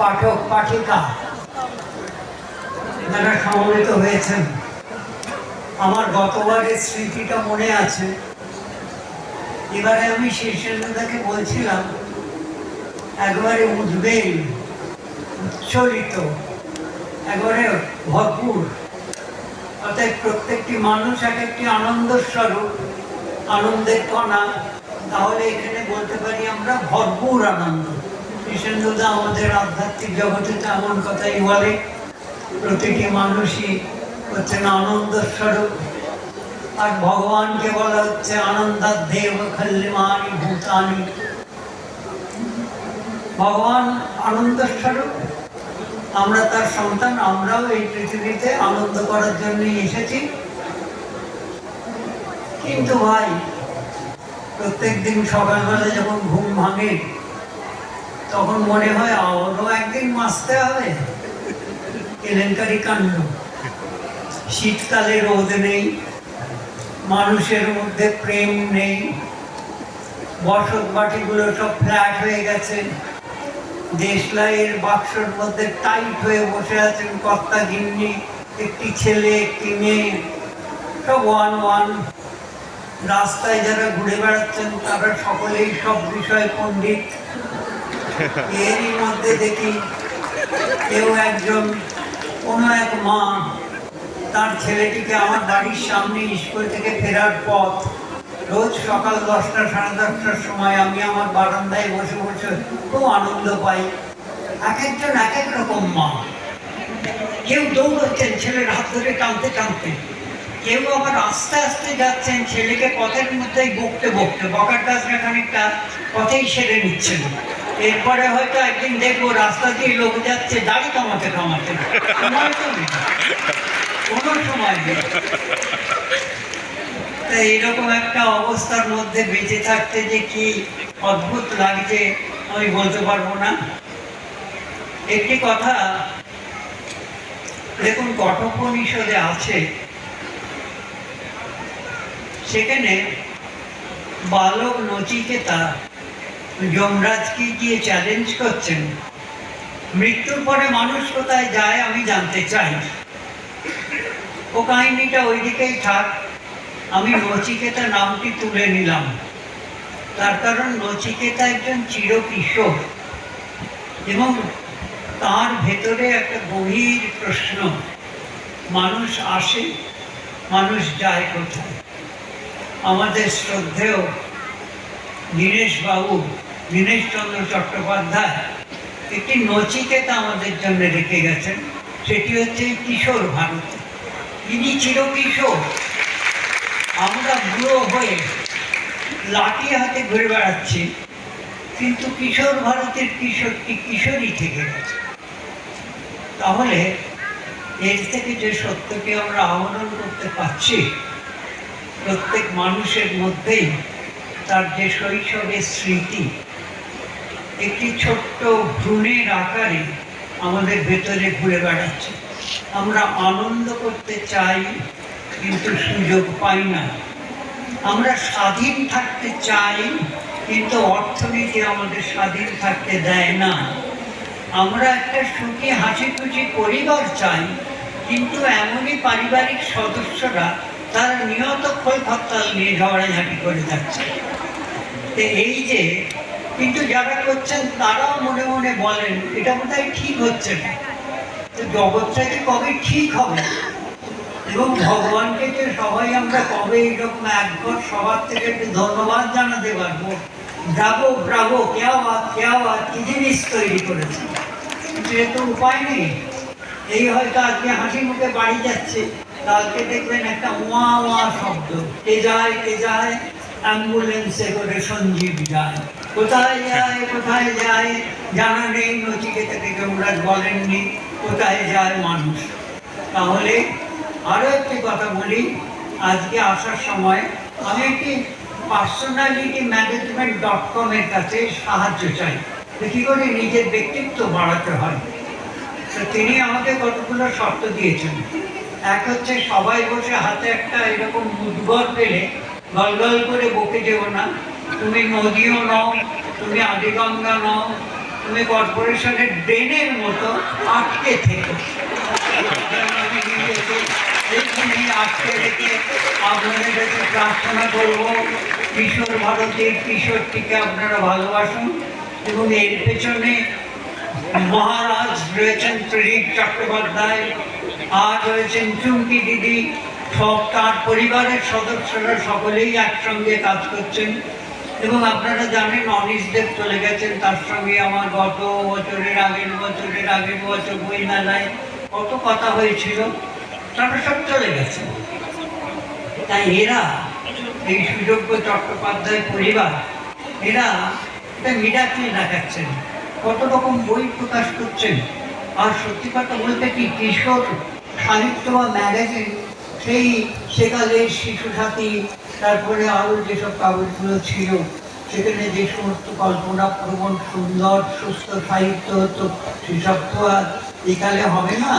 পাঠক, পাঠিকা, যারা সমবেত হয়েছেন, আমার গতবারের স্মৃতিটা মনে আছে। এবারে আমি শীর্ষেন্দ্রদাকে বলছিলাম, একবারে উদ্বেগ উচ্ছলিত একবারে ভরপুর। অর্থাৎ প্রত্যেকটি মানুষ এক একটি আনন্দ স্বরূপ, আনন্দের কণা। তাহলে এখানে বলতে পারি আমরা ভরপুর আনন্দ। কৃষ্ণদা আমাদের আধ্যাত্মিক জগতে তো এমন কথাই বলে। প্রতিটি মানুষই হচ্ছেন আনন্দ স্বরূপ। আর ভগবানকে বলা হচ্ছে আনন্দাদেব খল্লিমানি ভূতানি। ভগবান আনন্দ স্বরূপ। আমরা তার সন্তান, আমরাও এই পৃথিবীতে আনন্দ করার জন্য এসেছি। কিন্তু ভাই প্রত্যেক দিন সকালবেলা যখন ঘুম ভাঙে তখন মনে হয় আরও একদিন মাসতে হবে। কেলেঙ্কারি কাণ্ড। শীতকালে রোদ নেই, মানুষের মধ্যে প্রেম নেই, বসত বাটিগুলো সব ফ্ল্যাট হয়ে গেছে। দেশলাইয়ের বাক্সর মধ্যে টাইট হয়ে বসে আছেন কর্তা গিন্নি, একটি ছেলে, একটি মেয়ে। সব ওয়ান ওয়ান। রাস্তায় যারা ঘুরে বেড়াচ্ছেন, তারা সকলেই সব বিষয় পণ্ডিত। এরই মধ্যে দেখি কেউ একজন, কোনো এক মা তার ছেলেটিকে আমার বাড়ির সামনে স্কুল থেকে ফেরার পথ। রোজ সকাল দশটা, সাড়ে দশটার সময় আমি আমার বারান্দায় বসে বসে খুব আনন্দ পাই। এক একজন, এক এক রকম মা। কেউ দৌড়চ্ছেন ছেলের হাত ধরে টানতে টানতে। কেউ আবার আস্তে আস্তে যাচ্ছেন ছেলেকে পথের মধ্যেই বকতে বকতে। বকার গাছটা খানিকটা পথেই সেরে নিচ্ছেন। এরপরে হয়তো একদিন দেখব রাস্তা দিয়ে লোক যাচ্ছে, দাড়ি কামাতে কামাতে। কোনো সময় নেই। তা এইরকম একটা অবস্থার মধ্যে বেঁচে থাকতে যে কি অদ্ভুত লাগছে, আমি বলতে পারব না। একটি কথা, দেখুন কঠোপনিষদে আছে, সেখানে বালক নচিকেতা যমরাজকে গিয়ে চ্যালেঞ্জ করছেন? মৃত্যুর পরে মানুষ কোথায় যায় আমি জানতে চাই। ও কাহিনীটা ওইদিকেই থাক, আমি নচিকেতা নামটি তুলে নিলাম। তার কারণ নচিকেতা একজন চিরকিশোর এবং তার ভেতরে একটা গভীর প্রশ্ন, মানুষ আসে, মানুষ যায় কোথায়? আমাদের শ্রদ্ধেয় দীনেশ বাবু দীনেশচন্দ্র চট্টোপাধ্যায় একটি নচিকেতা আমাদের জন্য রেখে গেছেন, সেটি হচ্ছে কিশোর ভারত। তিনি ছিল কিশোর। আমরা বুড়ো হয়ে লাঠি হাতে ঘুরে বেড়াচ্ছি, কিন্তু কিশোর ভারতের কিশোরটি কিশোরই থেকে গেছে? তাহলে এর থেকে যে সত্যকে আমরা আহরণ করতে পারছি, প্রত্যেক মানুষের মধ্যেই তার যে শৈশবের স্মৃতি একটি ছোট্ট ভ্রূণের আকারে আমাদের ভেতরে ঘুরে বেড়াচ্ছে। আমরা আনন্দ করতে চাই, কিন্তু সুযোগ পাই না। আমরা স্বাধীন থাকতে চাই, কিন্তু অর্থনীতি আমাদের স্বাধীন থাকতে দেয় না। আমরা একটা সুখী হাসি খুশি পরিবার চাই, কিন্তু এমনই পারিবারিক সদস্যরা তারা নিয়ত খোল খত্তাল নিয়ে ঝগড়াঝাটি করে যাচ্ছে। তো এই যে কিন্তু যারা করছেন, তারাও মনে মনে বলেন, এটা বোধহয় ঠিক হচ্ছে না। তো জগৎটা যে কবে ঠিক হবে? এবং ভগবানকে যে সবাই আমরা কবে এইরকম একবার সবার থেকে একটু ধন্যবাদ জানাতে পারব? ব্রাভো ব্রাভো কেয়া বাত কেয়া বাত কি জিনিস তৈরি করেছে? কিন্তু এ তো উপায় নেই। এই হয়তো আজকে হাসি মুখে বাড়ি যাচ্ছে, কালকে দেখবেন একটা ওয়া ওয়া শব্দ। কে যায় কে যায়, অ্যাম্বুলেন্সে করে সঞ্জীব যায়। কোথায় যায় কোথায় যায়, জানা নেই নচিকেতাকে যমরাজ বলেননি, কোথায় যায় মানুষ? তাহলে আরও একটি কথা বলি, আজকে আসার সময় আমি একটি পার্সোনালিটি ম্যানেজমেন্ট ডট কমের কাছে সাহায্য চাই। কী করে নিজের ব্যক্তিত্ব বাড়াতে হয়? তো তিনি আমাকে কতগুলো শর্ত দিয়েছেন। এক হচ্ছে সবাই বসে হাতে একটা এরকম মুদগর পেলে গল গল করে বকে যেও না। তুমি নদীও নও, তুমি আদিগঙ্গা নও, তুমি কর্পোরেশনের ড্রেনের মতো আটকে থেকো। আপনাদের কাছে প্রার্থনা করব, কিশোর ভারতের কিশোরটিকে আপনারা ভালোবাসুন এবং এর পেছনে মহারাজ রয়েছেন প্রদীপ চট্টোপাধ্যায়, আর রয়েছেন চুমকি দিদি সব তার পরিবারের সদস্যরা সকলেই একসঙ্গে কাজ করছেন। এবং আপনারা জানেন, অনিশ দেব চলে গেছেন, তার সঙ্গে আমার গত বছরের আগের বছরের আগের বছর বই মেলায় কত কথা হয়েছিল, তারা সব চলে গেছেন তাই এরা, এই সুযোগ্য চট্টোপাধ্যায় পরিবার, এরা এটা মিরাকিল দেখাচ্ছেন, কত রকম বই প্রকাশ করছেন। আর সত্যি কথা বলতে কি, কিশোর সাহিত্য বা ম্যাগাজিন, সেই সেকালের শিশু সাথী তারপরে আরও যেসব কাগজগুলো ছিল, সেখানে যে সমস্ত কল্পনা, প্রবণ, সুন্দর, সুস্থ সাহিত্য হতো সেসব তো আর একালে হবে না।